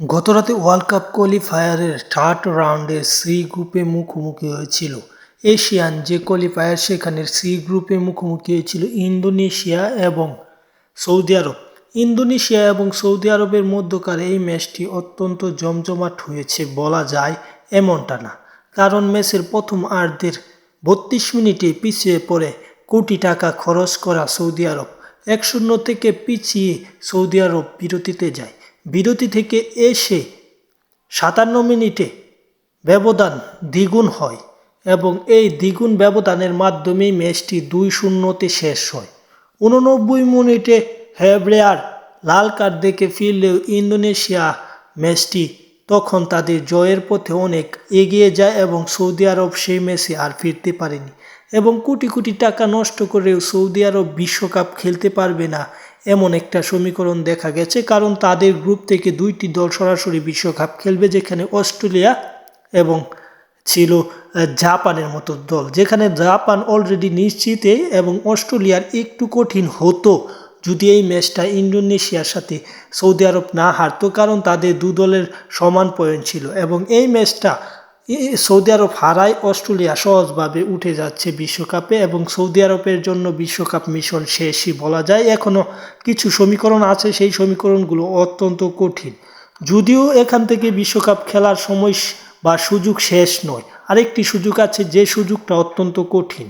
গতরাতে world cup কোয়ালিফায়ারের third রাউন্ডে সি গ্রুপে মুখোমুখি হয়েছিল। এশিয়ান যে কোয়ালিফায়ার সেখানে সি গ্রুপে মুখোমুখি হয়েছিল ইন্দোনেশিয়া এবং সৌদি আরব। ইন্দোনেশিয়া এবং সৌদি আরবের মধ্যকার এই ম্যাচটি অত্যন্ত জমজমাট হয়েছে বলা যায় এমনটা না। কারণ ম্যাচের প্রথম আর্ধের বত্রিশ মিনিটে পিছিয়ে পড়ে কোটি টাকা খরচ করা সৌদি আরব। এক শূন্য থেকে পিছিয়ে সৌদি আরব বিরতিতে যায়। বিরতি থেকে এসে সাতান্ন মিনিটে ব্যবধান দ্বিগুণ হয় এবং এই দ্বিগুণ ব্যবধানের মাধ্যমেই ম্যাচটি দুই শূন্যতে শেষ হয়। উননব্বই মিনিটে হ্যাব্রেয়ার লাল কার্ড দেখে ফিরলেও ইন্দোনেশিয়া ম্যাচটি তখন তাদের জয়ের পথে অনেক এগিয়ে যায় এবং সৌদি আরব সেই ম্যাচে আর ফিরতে পারেনি এবং কোটি কোটি টাকা নষ্ট করেও সৌদি আরব বিশ্বকাপ খেলতে পারবে না এমন একটা সমীকরণ দেখা গেছে, কারণ তাদের গ্রুপ থেকে দুইটি দল সরাসরি বিশ্বকাপ খেলবে, যেখানে অস্ট্রেলিয়া এবং ছিল জাপানের মতো দল। যেখানে জাপান অলরেডি নিশ্চিতে এবং অস্ট্রেলিয়ার একটু কঠিন হতো যদি এই ম্যাচটা ইন্দোনেশিয়ার সাথে সৌদি আরব না হারতো, কারণ তাদের দু দলের সমান পয়েন্ট ছিল। এবং এই ম্যাচটা সৌদি আরব হারায়, অস্ট্রেলিয়া সহজভাবে উঠে যাচ্ছে বিশ্বকাপে এবং সৌদি আরবের জন্য বিশ্বকাপ মিশন শেষই বলা যায়। এখনও কিছু সমীকরণ আছে, সেই সমীকরণগুলো অত্যন্ত কঠিন। যদিও এখান থেকে বিশ্বকাপ খেলার সময় বা সুযোগ শেষ নয়, আরেকটি সুযোগ আছে যে সুযোগটা অত্যন্ত কঠিন।